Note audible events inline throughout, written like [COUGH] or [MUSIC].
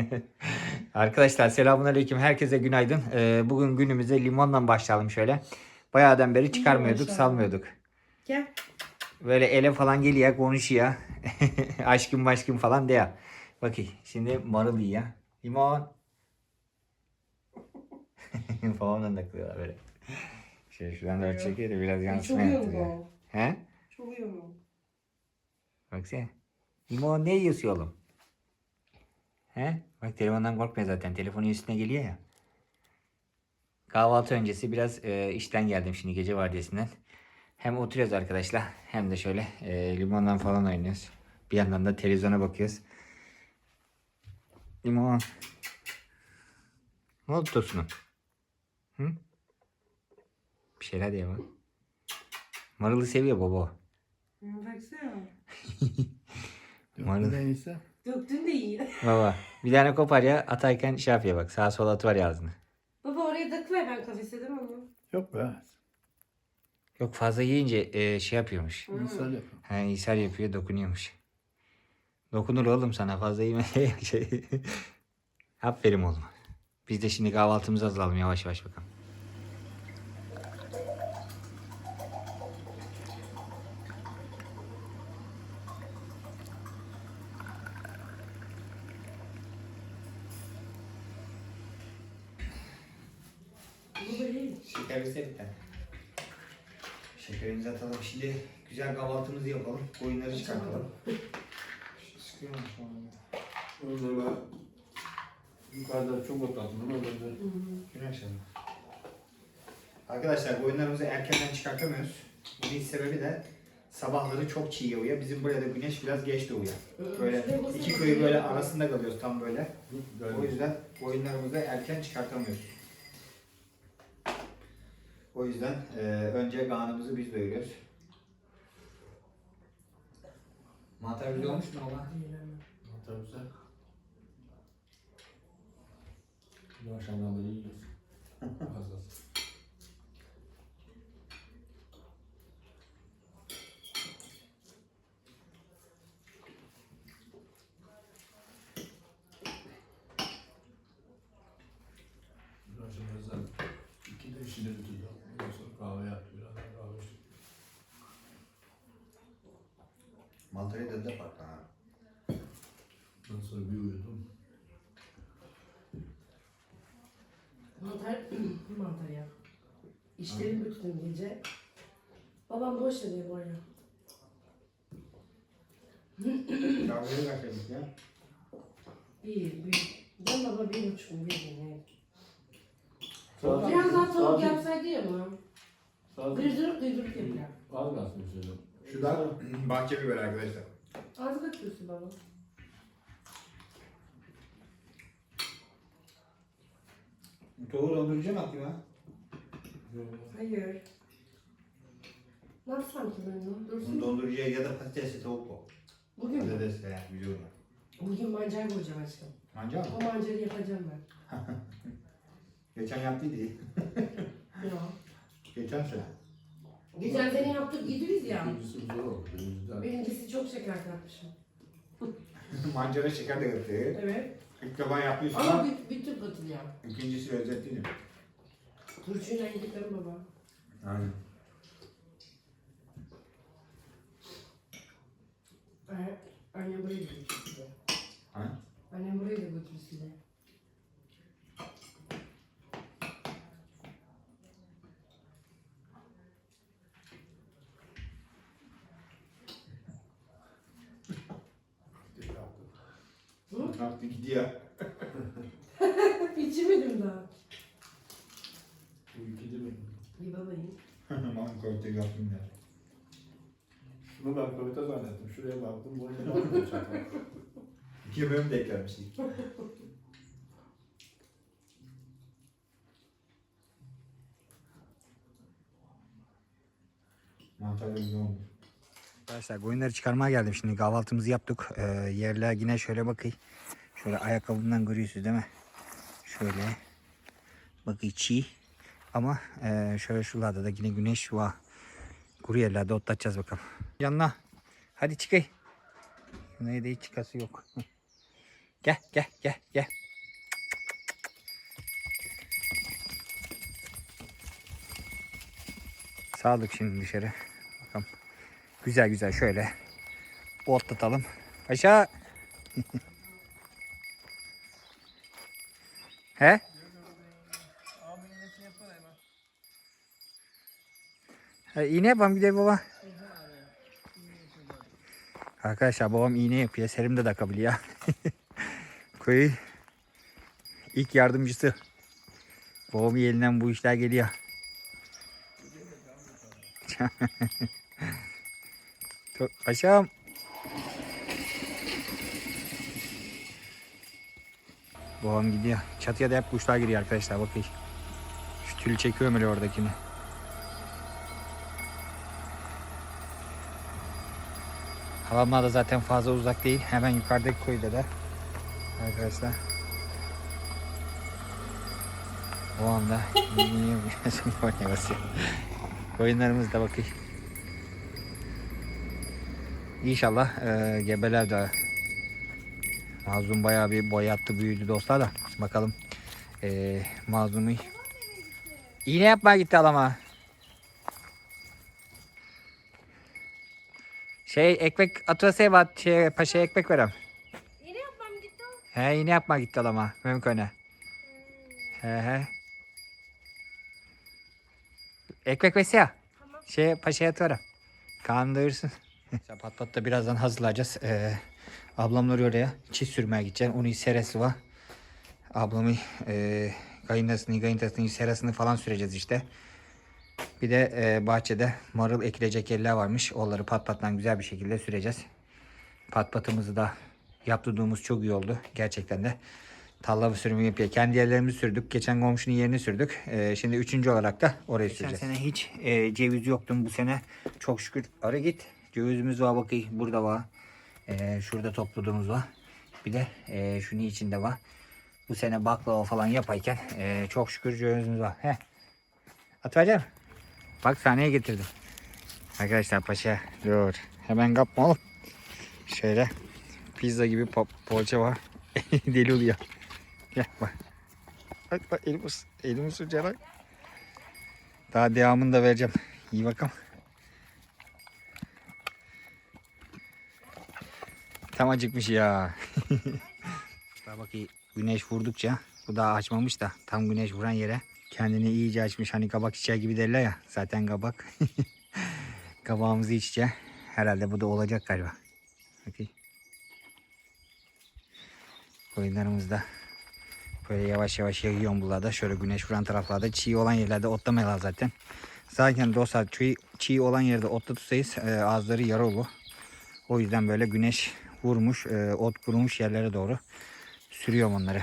[LAUGHS] Arkadaşlar selamünaleyküm. Herkese günaydın. Ee, bugün günümüze limonla başlayalım şöyle. Bayağıdan beri çıkarmıyorduk, salmıyorduk. Gel. Böyle ele falan geliyor, konuşuyor. [LAUGHS] aşkım aşkım falan diyor. Bakayım şimdi marul yiyor. Limon. [LAUGHS] falan da kılıyorlar böyle. Şöyle şuradan da çekiyor da biraz yansıma Çok yaptırıyor. He? Çok yoğun. Baksana. Limon ne yiyorsun oğlum? He? Bak telefondan korkmuyor zaten. Telefonun üstüne geliyor ya. Kahvaltı öncesi biraz e, işten geldim şimdi gece vardiyasından. Hem oturuyoruz arkadaşlar hem de şöyle e, limondan falan oynuyoruz. Bir yandan da televizyona bakıyoruz. Limon. Ne oldu Tosun'um? Hı? Bir şeyler diye bak. Marılı seviyor baba. Baksana. [LAUGHS] Marul. Döktün de iyi. [LAUGHS] Baba bir tane kopar ya atarken şey yapıyor bak sağa sola atıver ya ağzını. Baba oraya döküver ben kafese değil mi onu? Yok be. Yok fazla yiyince e, şey yapıyormuş. İnsan yapın. Ha, ishal yapıyor dokunuyormuş. Dokunur oğlum sana fazla yeme. [LAUGHS] şey. Aferin oğlum. Biz de şimdi kahvaltımızı hazırlayalım yavaş yavaş bakalım. Bu böyle iyi. Şeker bize bir tane. Şekerimizi atalım. Şimdi güzel kahvaltımızı yapalım. Koyunları çıkartalım. Sıkıyorum şu anda. Orada yukarıda çok otladım. Orada Gün akşamı. Arkadaşlar koyunlarımızı erkenden çıkartamıyoruz. Bunun sebebi de sabahları çok çiğ uyuyor. Bizim burada güneş biraz geç doğuyor. Böyle iki köyü böyle arasında kalıyoruz tam böyle. O yüzden koyunlarımızı erken çıkartamıyoruz. O yüzden e, önce kanımızı biz doyuruyoruz. Mantar güzel olmuş mu ola? Tabii sen. Bu akşamdan beri. Fazlası. Bu akşam özel iki de işini bitiriyor. Ondan sonra kahve yaptı biraz daha kahve içti. Da da farklı ha. Ondan sonra bir uyudum. Mantar, [CLEARS THROAT] mantar ya. İşlerim bütün gece. Babam boş veriyor bu arada. [CLEARS THROAT] Kahveyi kaçırdık ya. Bir, bir. Ben baba bir buçuk mu bir mi? Saat- Biraz daha tavuk saat- yapsaydı ya mı? saat- Duydurup duydurup yapıyor. Az kalsın şöyle. Şu da bahçe biberi arkadaşlar. Az katıyorsun baba. Tavuğu donduracağım atayım ha. Hayır. Ne yapsam ki ben? Bunu Dursun. dondurucuya ya da patatesli tavuk bu. Bugün mü? Patates yani güzel olur. Bugün mancar koyacağım aşkım. Manca mı? O mancarı yapacağım ben. [LAUGHS] Geçen yaptıydı. Ya. Geçen sene. Geçen sene yaptık gidiyoruz ya. Oldu. Birincisi çok şeker katmışım. [LAUGHS] Mancara şeker de katıyor. Evet. İlk defa yapıyorsun Ama ama bir, bir tür katılıyor. ikincisi lezzetliydi. Turşuyla yediklerim baba. Aynen. Ee, Annem buraya da götür size. Ha? Annem buraya da götür size. Kalktı gidiyor. [LAUGHS] İçemedim daha. Bu iki değil mi? Bir babayım. Aman [LAUGHS] köfte yaptım ya. Şunu ben kavita zannettim. Şuraya baktım. Boyuna [LAUGHS] baktım. çakal. İki bölüm de eklenmiştik. Mantar da güzel olmuş. Arkadaşlar koyunları çıkarmaya geldim şimdi kahvaltımızı yaptık. Ee, yerler yine şöyle bakayım. Şöyle ayakkabımdan görüyorsunuz değil mi? Şöyle. Bakayım çiğ. Ama e, şöyle şuralarda da yine güneş var. Kuru yerlerde otlatacağız bakalım. Yanına. Hadi çıkay. Güneyde hiç çıkası yok. Gel gel gel gel. Saldık şimdi dışarı. Bakalım. Güzel güzel şöyle otlatalım. Aşağı. [LAUGHS] He? Ha, iğne yapalım gidelim baba. Arkadaşlar babam iğne yapıyor. Selim de takabiliyor. [LAUGHS] Koyu ilk yardımcısı. Babamın elinden bu işler geliyor. [LAUGHS] Paşam. Babam gidiyor. Çatıya da hep kuşlar giriyor arkadaşlar bakın. Şu tülü çekiyorum öyle oradakini. Halamlar da zaten fazla uzak değil. Hemen yukarıdaki kuyuda da. Arkadaşlar. O anda. [LAUGHS] Koyunlarımız da bakın. İnşallah e, gebeler de Mazlum bayağı bir boyattı büyüdü dostlar da. Bakalım e, Mazlum'u iğne yapmaya gitti alama. Şey ekmek atıyorsa bat şey, paşaya ekmek verem. Yine yapmam gitti o. He iğne yapmaya gitti alama. Mümkün. He he. Ekmek verse ya. Tamam. Şey paşaya atıyorum. Karnını doyursun. pat pat da birazdan hazırlayacağız. Ee, ablamlar oraya çiz sürmeye gideceğim. Onun seresi var. Ablamı e, kayınlasını, kayıntasını, serasını falan süreceğiz işte. Bir de e, bahçede marul ekilecek yerler varmış. Onları pat pattan güzel bir şekilde süreceğiz. Pat patımızı da yaptırdığımız çok iyi oldu. Gerçekten de talla sürümü yapıyor. Kendi yerlerimizi sürdük. Geçen komşunun yerini sürdük. Ee, şimdi üçüncü olarak da orayı süreceğiz. Geçen sene hiç e, ceviz yoktu. Bu sene çok şükür ara git. Cevizimiz var bakayım. Burada var. E, şurada topladığımız var. Bir de e, şunun içinde var. Bu sene baklava falan yapayken e, çok şükür cevizimiz var. Heh. Atacağım. Bak sahneye getirdim. Arkadaşlar paşa dur. Hemen kapma oğlum. Şöyle pizza gibi po poğaça var. [LAUGHS] Deli oluyor. Gel bak. Bak bak elim, elim ısıracak. Daha devamını da vereceğim. İyi bakalım. Tam acıkmış ya. [LAUGHS] Daha bak güneş vurdukça bu daha açmamış da tam güneş vuran yere kendini iyice açmış. Hani kabak çiçeği gibi derler ya. Zaten kabak. [LAUGHS] Kabağımızı içeceğiz. Herhalde bu da olacak galiba. Bakayım. Koyunlarımız da böyle yavaş yavaş yayıyorum buralarda. Şöyle güneş vuran taraflarda çiğ olan yerlerde otlamayalar zaten. Zaten dostlar çiğ, çiğ olan yerde otla tutsayız e, ağızları yara olur. O yüzden böyle güneş vurmuş, e, ot kurumuş yerlere doğru sürüyorum onları.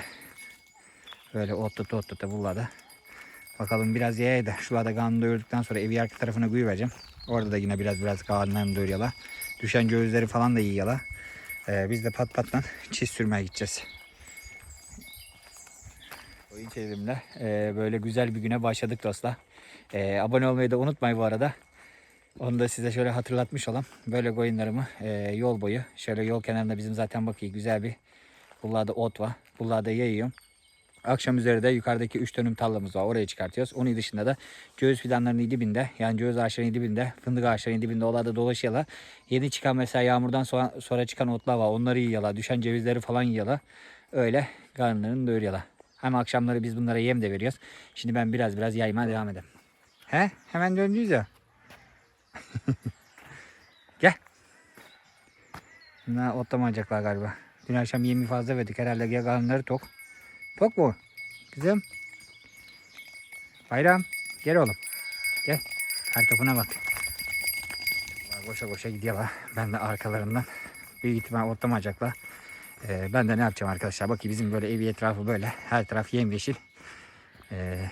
Böyle otlata otlata buralarda. Bakalım biraz yaya da şurada kanını doyurduktan sonra evi arka tarafına kuyu vereceğim. Orada da yine biraz biraz kanlarını doyuruyorlar. Düşen cövizleri falan da yiyorlar. E, biz de pat pattan çiz sürmeye gideceğiz. Oyun çevrimle e, böyle güzel bir güne başladık dostlar. E, abone olmayı da unutmayın bu arada. Onu da size şöyle hatırlatmış olam. Böyle koyunlarımı e, yol boyu şöyle yol kenarında bizim zaten bakıyor güzel bir buralarda ot var. Buralarda yayıyorum. Akşam üzeri de yukarıdaki 3 dönüm tarlamız var. Oraya çıkartıyoruz. Onun dışında da ceviz fidanlarının dibinde yani ceviz ağaçlarının dibinde fındık ağaçlarının dibinde oralarda dolaşıyorlar. Yeni çıkan mesela yağmurdan sonra, sonra çıkan otlar var. Onları yiyorlar. Düşen cevizleri falan yiyorlar. Öyle karnlarını doyuruyorlar. Hem akşamları biz bunlara yem de veriyoruz. Şimdi ben biraz biraz yaymaya devam edeyim. He? Hemen döndüyüz ya. Gel. Bunlar otlamayacaklar galiba. Dün akşam yemi fazla verdik. Herhalde ya karnları tok. Tok mu? Kızım. Bayram. Gel oğlum. Gel. Kartopuna bak. Koşa koşa gidiyorlar. Ben de arkalarından büyük ihtimal otlamayacaklar. Ee, ben de ne yapacağım arkadaşlar? Bakın bizim böyle evi etrafı böyle. Her taraf yemyeşil. Ee,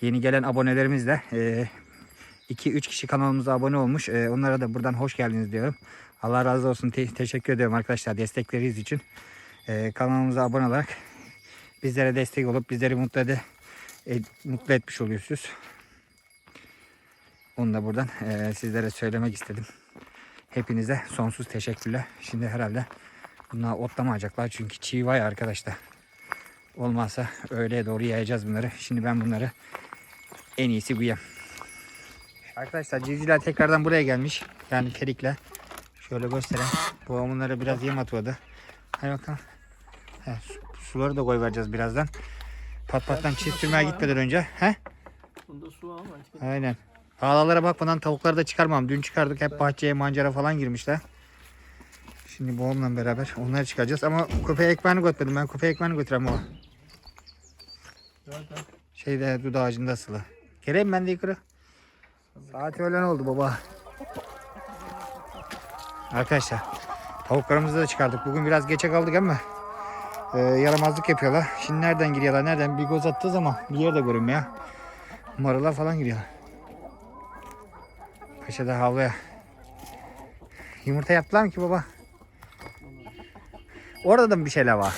yeni gelen abonelerimiz de 2-3 kişi kanalımıza abone olmuş. Ee, onlara da buradan hoş geldiniz diyorum. Allah razı olsun. Te- teşekkür ediyorum arkadaşlar destekleriniz için. Ee, kanalımıza abone olarak bizlere destek olup bizleri mutlu, ede, e, mutlu etmiş oluyorsunuz. Onu da buradan e, sizlere söylemek istedim. Hepinize sonsuz teşekkürler. Şimdi herhalde Bunlar otlamayacaklar çünkü çiğ var ya arkadaşlar. Olmazsa öğleye doğru yayacağız bunları. Şimdi ben bunları en iyisi bu yem. Arkadaşlar civcivler tekrardan buraya gelmiş. Yani Ferik'le. Şöyle göstereyim. Bu bunlara biraz yem atıyordu. Hadi bakalım. He, su- suları da koy vereceğiz birazdan. Pat pattan çift sürmeye gitmeden önce. He? Bunda su var mı? Aynen. Ağlalara bakmadan tavukları da çıkarmam. Dün çıkardık hep bahçeye mancara falan girmişler. Şimdi boğumla beraber onları çıkaracağız ama köpeğe ekmeğini götürdüm. Ben köpeğe ekmeğini götüreyim o. Şeyde dud ağacında asılı. Geleyim ben de yukarı. Saat öğlen oldu baba. Arkadaşlar tavuklarımızı da çıkardık. Bugün biraz geçe kaldık ama e, yaramazlık yapıyorlar. Şimdi nereden giriyorlar? Nereden? Bir göz attığı zaman bir yerde görünmüyor. Marılar falan giriyorlar. Paşa'da havluya. Yumurta yaptılar mı ki baba? Orada da mı bir şeyler var?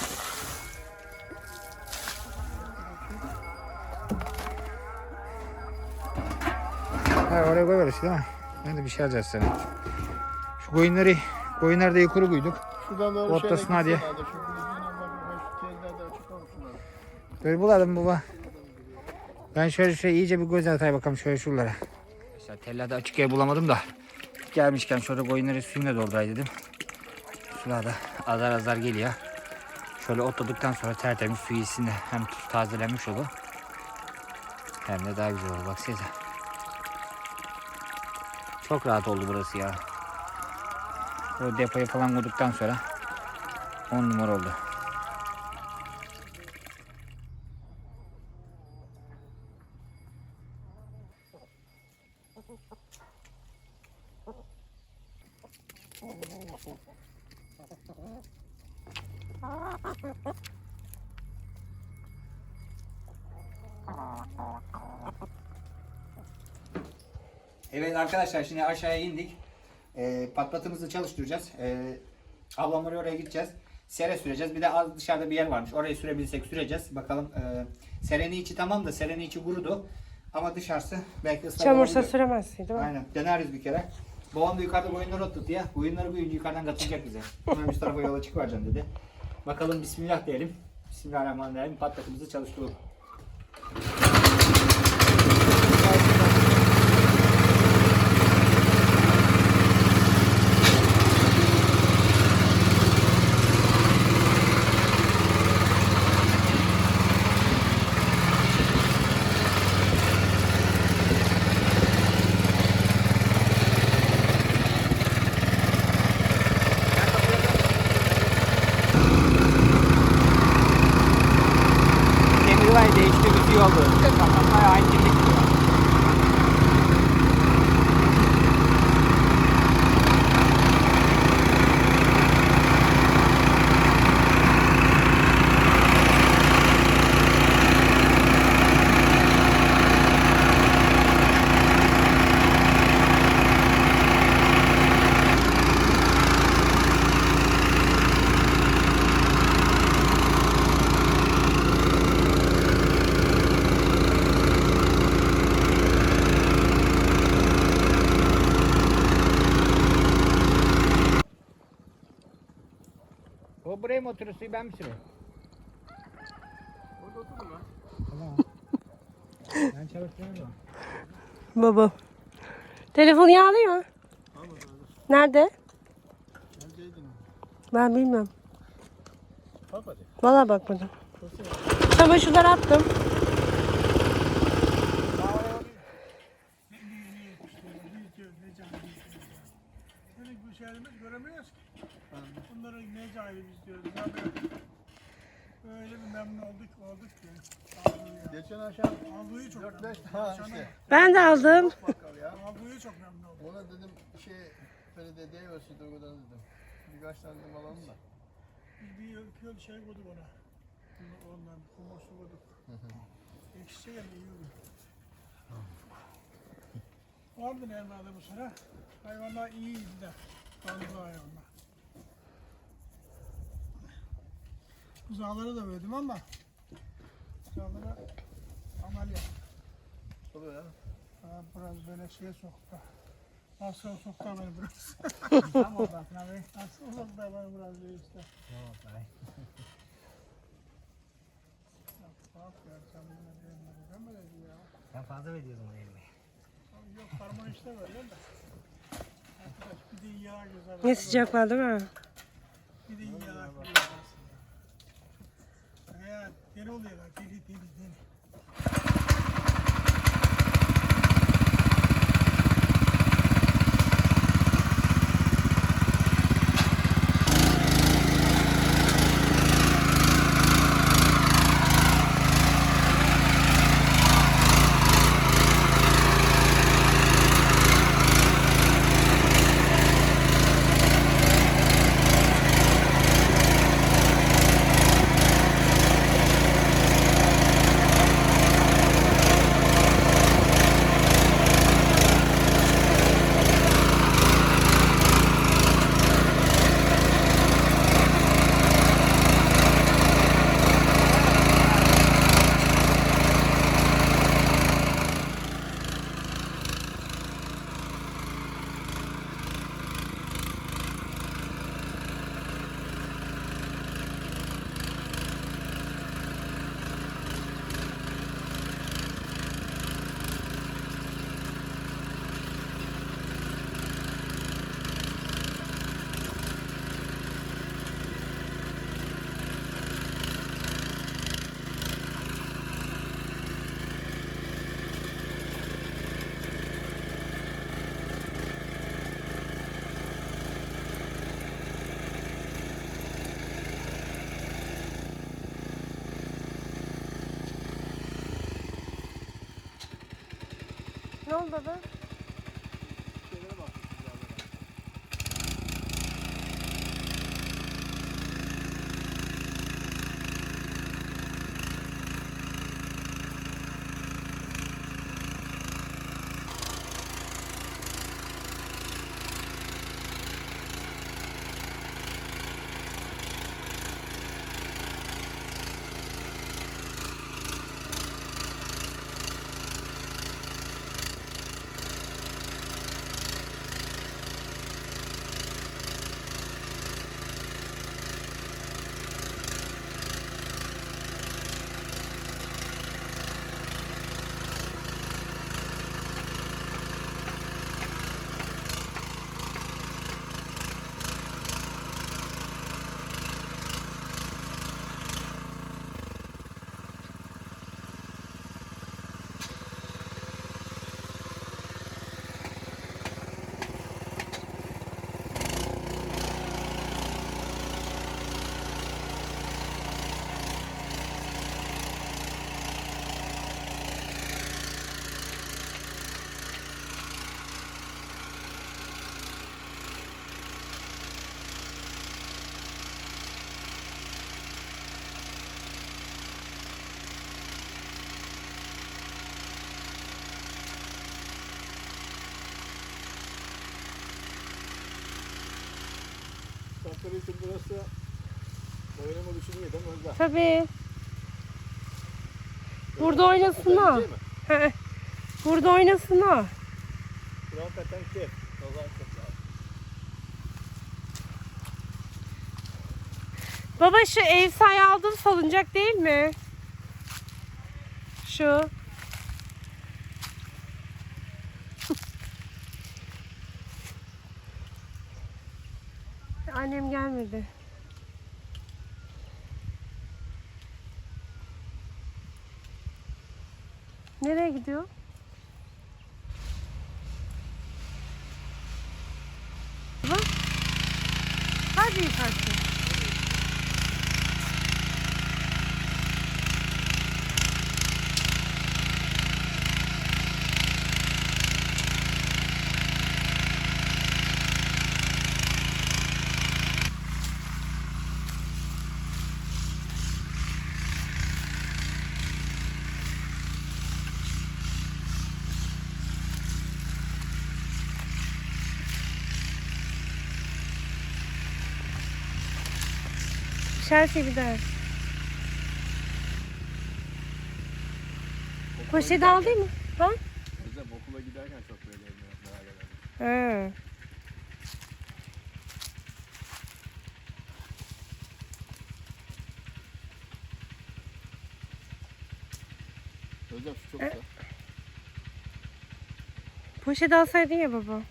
Ha, oraya koyuyoruz değil mi? Ben de bir şey alacağız sana. Şu koyunları, koyunları da yukarı koyduk. Şuradan doğru açık olmuşlar. Böyle bulalım baba. Ben şöyle şöyle iyice bir göz atayım bakalım şöyle şuralara. Mesela tellada açık yer bulamadım da. Gelmişken şöyle koyunları suyuna doldurayım dedim. Sular da azar azar geliyor. Şöyle otladıktan sonra tertemiz suyu içsin de hem tazelenmiş olur. Hem de daha güzel olur baksanıza. Çok rahat oldu burası ya. O depoyu falan koyduktan sonra 10 numara oldu. Evet arkadaşlar şimdi aşağıya indik. Ee, patlatımızı çalıştıracağız. Ee, ablam oraya gideceğiz. Sere süreceğiz. Bir de az dışarıda bir yer varmış. Orayı sürebilsek süreceğiz. Bakalım. E, serenin içi tamam da serenin içi kurudu. Ama dışarısı belki ıslak Çamursa olabilir. süremezsin değil mi? Aynen. Deneriz bir kere. Babam da yukarıda koyunları oturttu ya. Koyunları büyüyünce yukarıdan katılacak bize. Ben üst tarafa yola çıkıvereceğim dedi. Bakalım bismillah diyelim. Bismillahirrahmanirrahim. Patlatımızı çalıştıralım. Demir var değişti bir oldu. Bayağı aynı kimlik gidiyor. O buraya mı oturuyor suyu ben mi sürüyorum? Orada oturdum lan. Tamam. ben çalıştırıyorum. Baba. Telefonu yağlıyor. Nerede? Neredeydin? Ben bilmiyorum. Bak hadi. Valla bakmadım. Çamaşırlar attım. Böyle bir şeylerimiz göremiyoruz ki. Bunları ne cahil bir memnun olduk olduk ki. Geçen akşam çok 4-5 memnun ha oldum. işte. Ben de aldım. Bakkal ya. Aldığı çok memnun oldum. Ona dedim şey böyle ölçüdü o kadar dedim. Birkaç tane dedim alalım da. Bir yıl, şey koyduk ona. Bunu- Ondan kumosu koyduk. Ekşi geldi iyi oldu. Vardı Nerman'da bu sene. Hayvanlar iyiydi de. Fazla hayvanlar. Buzağları da verdim ama buzağlara ameliyat. Tabii ya. Ha, biraz böyle şeye soktu. Asıl soktu beni biraz. Tam ortasına be. Asıl soktu beni biraz diyor işte. Yok ay. Bak ya sen bunu diyelim. Ben böyle diyor ya. Sen fazla veriyorsun o elini. Abi Yok harman işte böyle de. Arkadaş bir de yağ güzel. Ne sıcak var değil mi? Bir de yağ güzel. Ya deli oluyor bak deli deli deli. Oldu baba? Özlem? Tabii. Burada oynasın? He. Burada oynasın katı. Baba şu ev sahibi aldığım salıncak değil mi? Şu. [LAUGHS] Annem gelmedi. Nereye gidiyor? Baba. Hadi yukarı. Düşerse daha. Poşet aldın mı? Ha? Özlem okula giderken çok böyle merak ederim. Ha. Özlem şu çok güzel. Poşet alsaydın ya baba.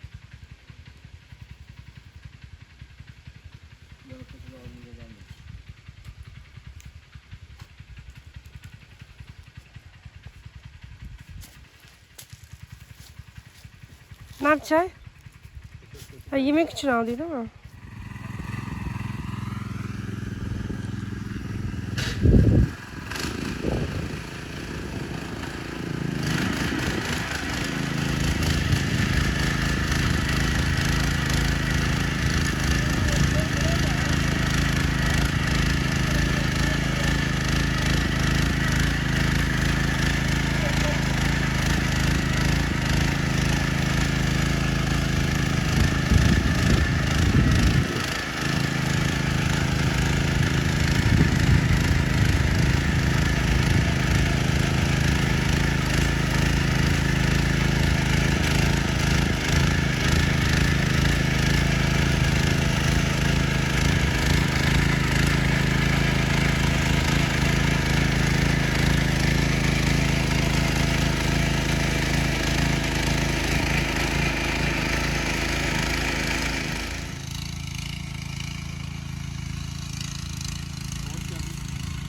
Ben o kadar ağzımda kalmamış. Yapacaksın? Ha, yemek için aldın değil mi?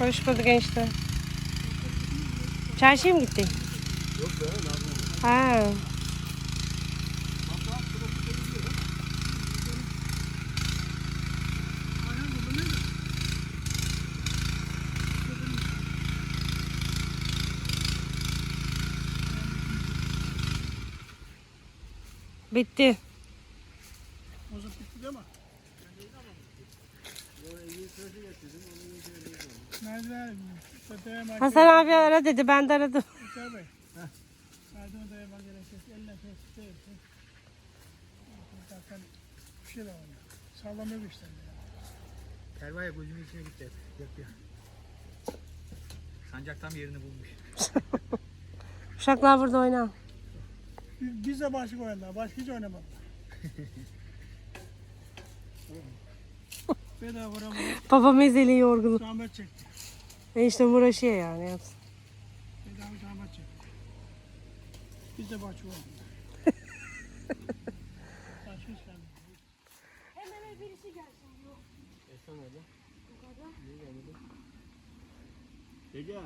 Hoş bulduk enişte. Çarşıya mı gittin? Yok be lazım. Ha. Bitti. Bozuk bitti değil mi? Merdiven, çatıya merdiven. Hasan abi ara dedi ben de aradım. Yeter Bey. Merdiven dayamak gerekir. Elle kes, değil. Zaten bir şey de var ya. Sağlamıyor bu işler ya. Kervaya gözümün içine gitti. Yapıyor. Sancak tam yerini bulmuş. [LAUGHS] Uşaklar burada oyna. Biz, de başka oynadılar. Başka hiç oynamadılar. [LAUGHS] Bedava vuramadı. Baba mezeli yorgunu. Zahmet çekti. Enişte uğraşıyor yani. yapsın. Bedava zahmet çekti. Biz de başka oynadılar. Başka hiç gelmedi. Hemen birisi gelsin diyor. Esen öyle. Bu kadar. Niye gelmedi? Ege.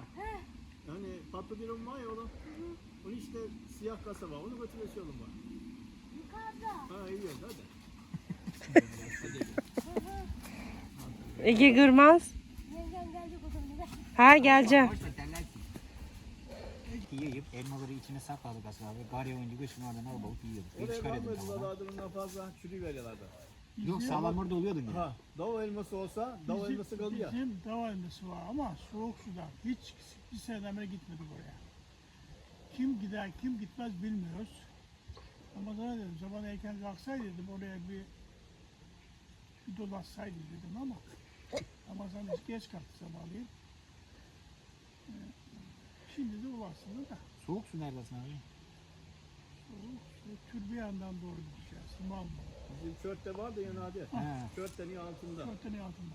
Hani patlı bir var ya oğlum. Onun işte siyah kasa var. Onu götürmesi yolun var. Yukarıda. Ha iyi oldu hadi. Ege Gırmaz. Yengem gelecek o zaman. Ver. Ha geleceğim. Yiyip elmaları içine sakladık aslında abi. Garya oyuncu göçün oradan al balık yiyorduk. Bir Oraya çıkar edin kalmadılar tamam. daha durumdan fazla çürü veriyorlardı. Yok sağlam orada oluyordun ya. Ha, dava elması olsa dava elması kalıyor. Bizim dava elması var ama soğuk sudan. Hiç bir seneden beri gitmedik oraya. Kim gider kim gitmez bilmiyoruz. Ama sana dedim sabah erken kalksaydı dedim oraya bir bir dolaşsaydı dedim ama ama sen geç kalktı sabahleyin. Şimdi de ulaşsın da Soğuk su neredesin abi? soğuk su tür bir yandan doğru gideceğiz. Mı? Bizim çörtte var da yanade. He. Çörttenin altında. Kötenin altında.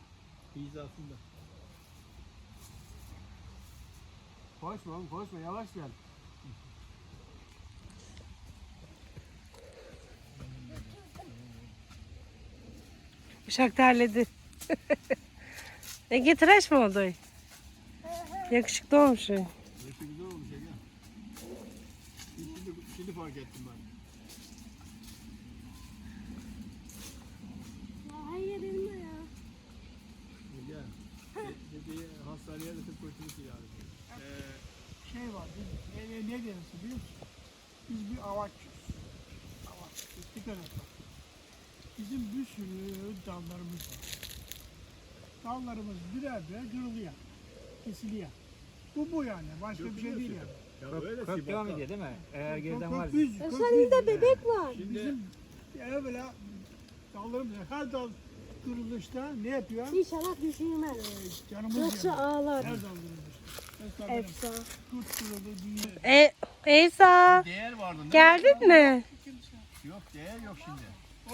Hizasında. Koşma oğlum koşma yavaş gel. Uşak terledi. [LAUGHS] Ege tıraş mı oldu? Yakışıklı olmuş. Neyse güzel olmuş Ege. Şimdi, şimdi fark ettim ben. Ya yer elma ya. Ege. Dedi hastaneye de tıp kurtuluşu yani. Ee, şey var, biz, ne, ne, ne deriz biliyor musun? Biz bir avaççıyız. Avaç. Dikkat et bak. Bizim bir sürü dallarımız var. Dallarımız birer birer kırılıyor. Kesiliyor. Bu bu yani. Başka bir şey değil yani. Ya öyle Kök devam ediyor değil mi? Eğer geriden var. Kök düz, kök Senin de bebek var. Şimdi Bizim evvela dallarımız her dal kırılışta ne yapıyor? İnşallah düşürmez. Ee, canımız Yoksa yanıyor. ağlar. Her dal. Mesela benim Efsa. kurt kırıldı, düğme. E, Eysa değer vardı. Ne? geldin mi? Yok değer yok şimdi.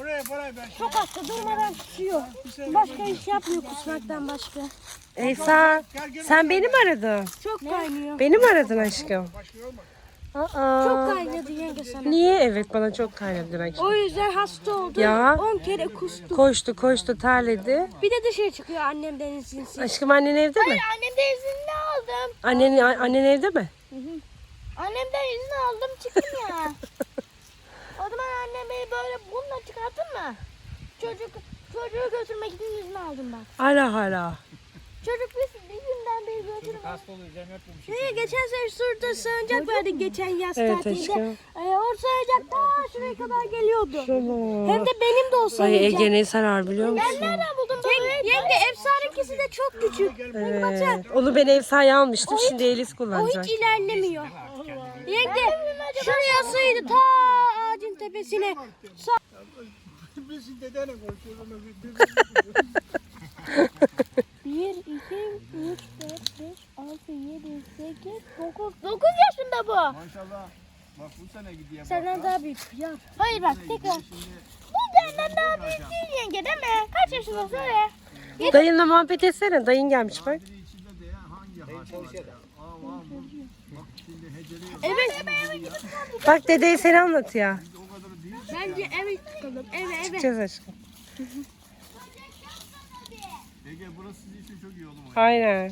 Oraya buraya ben şey Çok hasta durmadan kusuyor. Başka iş yapmıyor kusmaktan başka. Eysa sen beni mi aradın? Çok kaynıyor. Beni mi aradın aşkım? Aa, Çok kaynadı yenge sana. Niye? Evet bana çok kaynadı demek. O yüzden hasta oldu. Ya. 10 kere kustu. Koştu koştu terledi. Bir de dışarı çıkıyor annemden izinsiz. Aşkım annen evde mi? Annemden izin aldım. Annen, annen evde mi? Annemden izin aldım çıktım ya. [LAUGHS] o zaman annem beni böyle bununla çıkartın mı? Çocuk çocuğu götürmek için izin aldım ben. Hala hala. Çocuk bir, bir günden beri götürmek. Ee, geçen sene şurada salıncak vardı geçen yaz Evet tatilde. aşkım. Ee, o salıncak ta şuraya kadar geliyordu. Hem de benim de o Ay. Ege ne sarar biliyor musun? Nereden buldun bunu? Yenge efsanekisi de çok küçük. Evet. Onu ben ev sahibi almıştım. Şimdi Elis O kullanacak. hiç ilerlemiyor. Yenge şuraya sığdı ta ağacın tepesine. Biz dedeyle konuşuyoruz. onu bir- bir- 1, 2, 3, 4, 5, 6, 7, 8, 9. 9 yaşında bu. Maşallah. Bak bu sene gidiyor. Senden daha büyük ya. Hayır bak tekrar. Bu benden daha büyük değil yenge değil mi? Kaç yaşında söyle. Dayınla muhabbet etsene. Dayın gelmiş bak. Bak. Evet. Bak dedeyi seni anlatıyor. Bence eve çıkalım. Eve eve. Çıkacağız aşkım. Ege burası sizin için çok iyi oğlum. Aynen.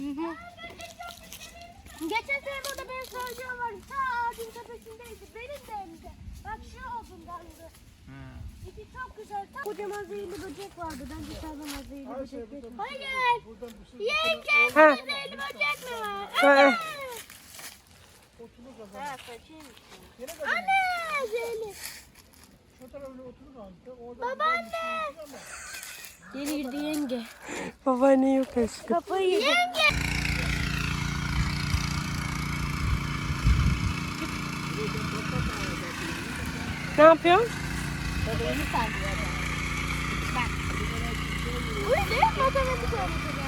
Geçen sene burada benim söyleyeceğim var. Ta ağacın tepesindeydi. Benim de evimde. Bak şu odundandı. İçi çok güzel. Ta kocaman zehirli böcek vardı. Ben dışarıdan zehirli böcekleri. Hayır. Yenge. Ha. Zehirli böcek mi var? Ha. Ha. Anne zehirli. Şu tarafına oturup aldı. Orada Babaanne. Yeni girdi yenge. Babaanne yok aşkım. Yedi. Yenge. Ne yapıyorsun? Bu ne? Matematik öğreteceğim.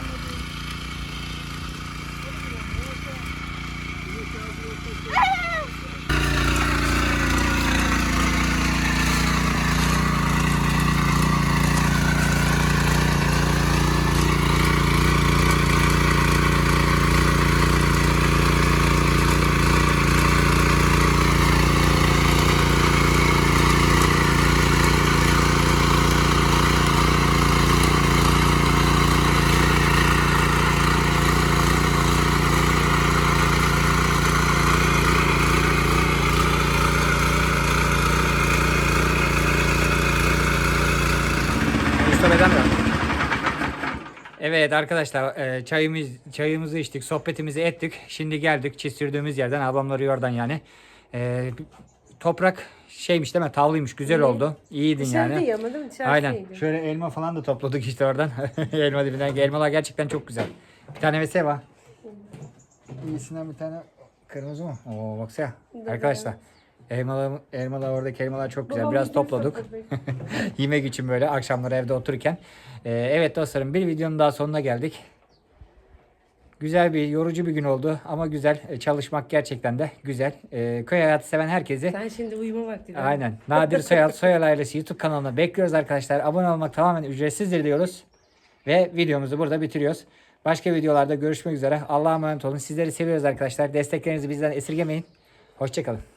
Mustafa'dan da. Evet arkadaşlar e, çayımız çayımızı içtik, sohbetimizi ettik. Şimdi geldik çistirdüğümüz yerden ablamları yordan yani. E, toprak şeymiş değil mi? Tavlıymış. Güzel oldu. İyiydin yani. Dışarıda ama değil mi? Dışarıda Aynen. Şöyle elma falan da topladık işte oradan. [LAUGHS] elma dibinden. Elmalar gerçekten çok güzel. Bir tane vese var. İyisinden bir tane kırmızı mı? Oo baksana. Arkadaşlar. Elmalar, elmalar oradaki elmalar çok güzel. Biraz topladık. [LAUGHS] Yemek için böyle akşamları evde otururken. Ee, evet dostlarım bir videonun daha sonuna geldik. Güzel bir yorucu bir gün oldu ama güzel. Ee, Çalışmak gerçekten de güzel. Ee, köy hayatı seven herkesi Sen şimdi uyuma vakti. değil mi? Aynen. Nadir Soyal, [LAUGHS] Soyal ailesi YouTube kanalına bekliyoruz arkadaşlar. Abone olmak tamamen ücretsizdir diyoruz. Ve videomuzu burada bitiriyoruz. Başka videolarda görüşmek üzere. Allah'a emanet olun. Sizleri seviyoruz arkadaşlar. Desteklerinizi bizden esirgemeyin. Hoşçakalın.